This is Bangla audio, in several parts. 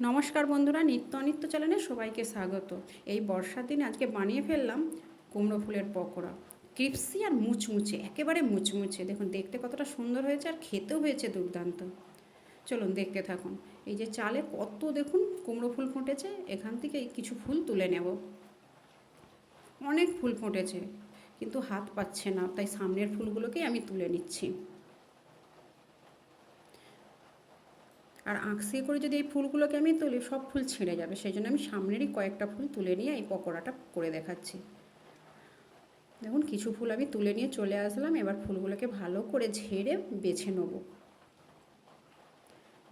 নমস্কার বন্ধুরা, নিত্য অনিত্য চ্যানেলে সবাইকে স্বাগত। এই বর্ষার দিনে আজকে বানিয়ে ফেললাম কুমড়ো ফুলের পকোড়া। ক্রিপসি আর মুচমুচে, একেবারে মুচমুচে। দেখুন, দেখতে কতটা সুন্দর হয়েছে আর খেতেও হয়েছে দুর্দান্ত। চলুন, দেখতে থাকুন। এই যে চালে কত দেখুন কুমড়ো ফুল ফুটেছে, এখান থেকে কিছু ফুল তুলে নেব। অনেক ফুল ফুটেছে, কিন্তু হাত পাচ্ছে না, তাই সামনের ফুলগুলোকেই আমি তুলে নিচ্ছি। আর আঁকসিয়ে করে যদি এই ফুলগুলোকে আমি তুলি, সব ফুল ছিঁড়ে যাবে। সেই জন্য আমি সামনেরই কয়েকটা ফুল তুলে নিয়ে এই পকোড়াটা করে দেখাচ্ছি। দেখুন, কিছু ফুল আমি তুলে নিয়ে চলে আসলাম। এবার ফুলগুলোকে ভালো করে ঝেড়ে বেছে নেব।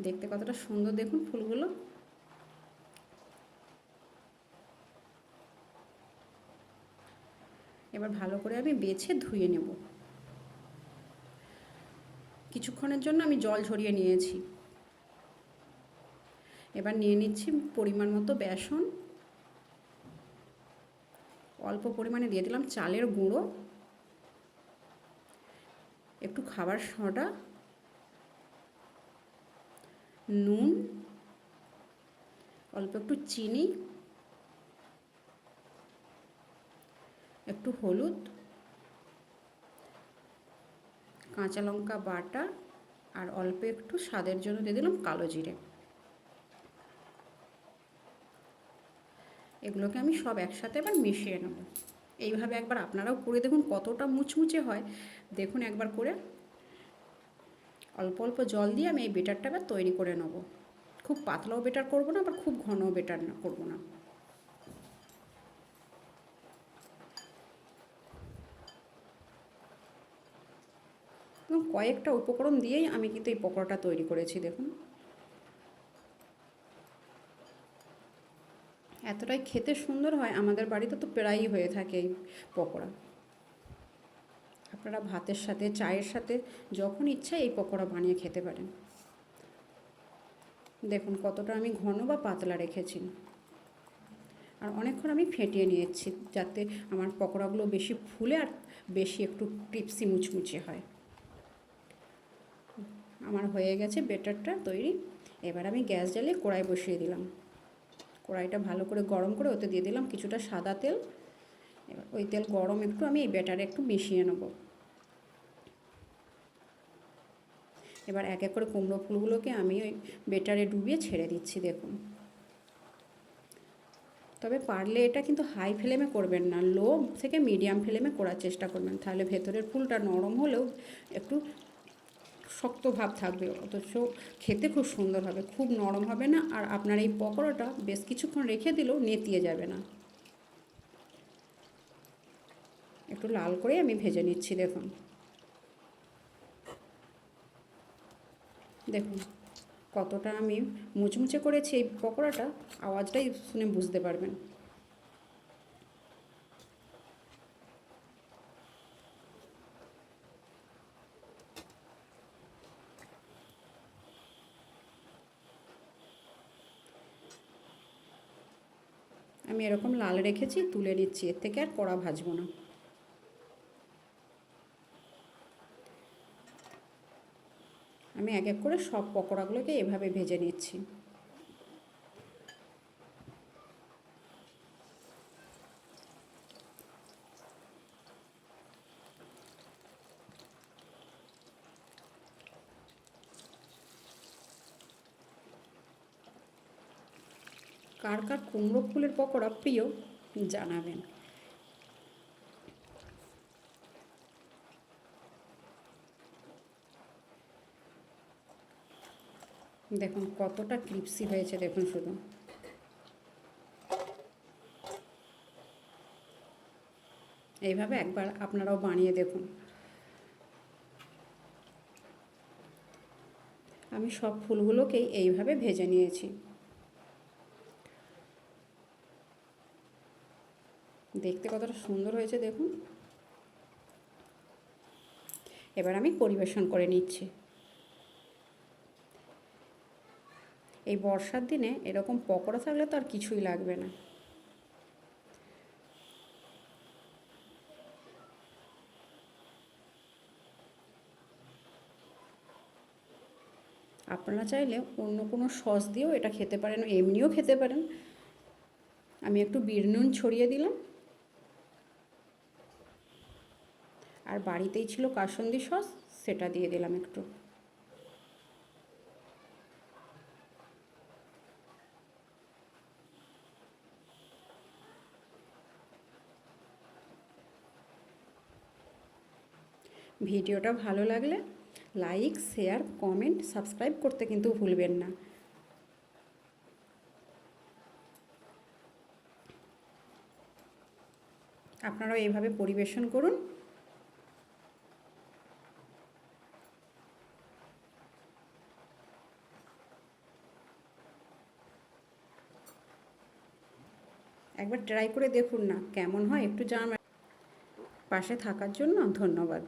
দেখতে কতটা সুন্দর দেখুন ফুলগুলো। এবার ভালো করে আমি বেছে ধুয়ে নেব। কিছুক্ষণের জন্য আমি জল ঝরিয়ে নিয়েছি। এবার নিয়ে নিচ্ছি পরিমাণ মতো বেসন। অল্প পরিমাণে দিয়ে দিলাম চালের গুঁড়ো। একটু খাবার সোডা। নুন। অল্প একটু চিনি। একটু হলুদ। কাঁচা লঙ্কা বাটা। আর অল্প একটু স্বাদের জন্য দিয়ে দিলাম কালো জিরে। এগুলোকে আমি সব একসাথে এবার মিশিয়ে নেব। এইভাবে একবার আপনারাও করে দেখুন কতটা মুচমুচে হয়। দেখুন একবার করে। অল্প অল্প জল দিয়ে আমি এই বেটারটা এবার তৈরি করে নেব। খুব পাতলাও বেটার করব না, আবার খুব ঘনও বেটার না, করব না। কয়েকটা উপকরণ দিয়েই আমি কিন্তু এই পকোড়াটা তৈরি করেছি, দেখুন। এতটাই খেতে সুন্দর হয়, আমাদের বাড়িতে তো প্রায়ই হয়ে থাকে এই পকোড়া। আপনারা ভাতের সাথে, চায়ের সাথে যখন ইচ্ছা এই পকোড়া বানিয়ে খেতে পারেন। দেখুন কতটা আমি ঘন বা পাতলা রেখেছি। আর অনেকক্ষণ আমি ফেটিয়ে নিয়েছি যাতে আমার পকোড়াগুলো বেশি ফুলে আর বেশি একটু ক্রিপসি মুচমুচে হয়। আমার হয়ে গেছে বেটারটা তৈরি। এবার আমি গ্যাস জ্বালিয়ে কড়াই বসিয়ে দিলাম। কড়াইটা ভালো করে গরম করে ওতে দিয়ে দিলাম কিছুটা সাদা তেল। এবার ওই তেল গরম একটু আমি এই ব্যাটারে একটু মিশিয়ে নেব। এবার এক এক করে কুমড়ো ফুলগুলোকে আমি ওই বেটারে ডুবিয়ে ছেড়ে দিচ্ছি, দেখুন। তবে পারলে এটা কিন্তু হাই ফ্লেমে করবেন না লো থেকে মিডিয়াম ফ্লেমে করার চেষ্টা করবেন, তাহলে ভেতরের ফুলটা নরম হলেও একটু শক্ত ভাব থাকবে, অথচ খেতে খুব সুন্দর হবে, খুব নরম হবে না, আর আপনার এই পকোড়াটা বেশ কিছুক্ষণ রেখে দিলেও নেতিয়ে যাবে না। একটু লাল করে আমি ভেজে নিচ্ছি, দেখুন। দেখুন, কতটা আমি মুচমুচে করেছি এই পকোড়াটা, আওয়াজটাই শুনে বুঝতে পারবেন। আমি এরকম লাল রেখেছি, তুলে নিচ্ছি। এর থেকে আর কড়া ভাজবো না। আমি এক এক করে সব পকোড়াগুলোকে এভাবে ভেজে নিচ্ছি। কার কার কুমড়ো ফুলের পকোড়া প্রিয় জানাবেন। দেখুন, কতটা ক্রিপসি হয়েছে, দেখুন শুধু। এইভাবে একবার আপনারাও বানিয়ে দেখুন। আমি সব ফুলগুলোকেই এইভাবে ভেজে নিয়েছি। দেখতে কতটা সুন্দর হয়েছে, দেখুন। এবার আমি পরিবেশন করে নিচ্ছি। এই বর্ষার দিনে এরকম পকোড়া থাকলে তো আর কিছুই লাগবে না। আপনারা চাইলে অন্য কোনো সস দিয়েও এটা খেতে পারেন, এমনিও খেতে পারেন। আমি একটু নুন ছড়িয়ে দিলাম। আর বাড়িতেই ছিল কাসন্দি সস, সেটা দিয়ে দিলাম একটু। ভিডিওটা ভালো লাগলে লাইক, শেয়ার, কমেন্ট, সাবস্ক্রাইব করতে কিন্তু ভুলবেন না। আপনারাও এইভাবে পরিবেশন করুন। একবার ট্রাই করে দেখুন না কেমন হয় একটু জানান পাশে থাকার জন্য ধন্যবাদ।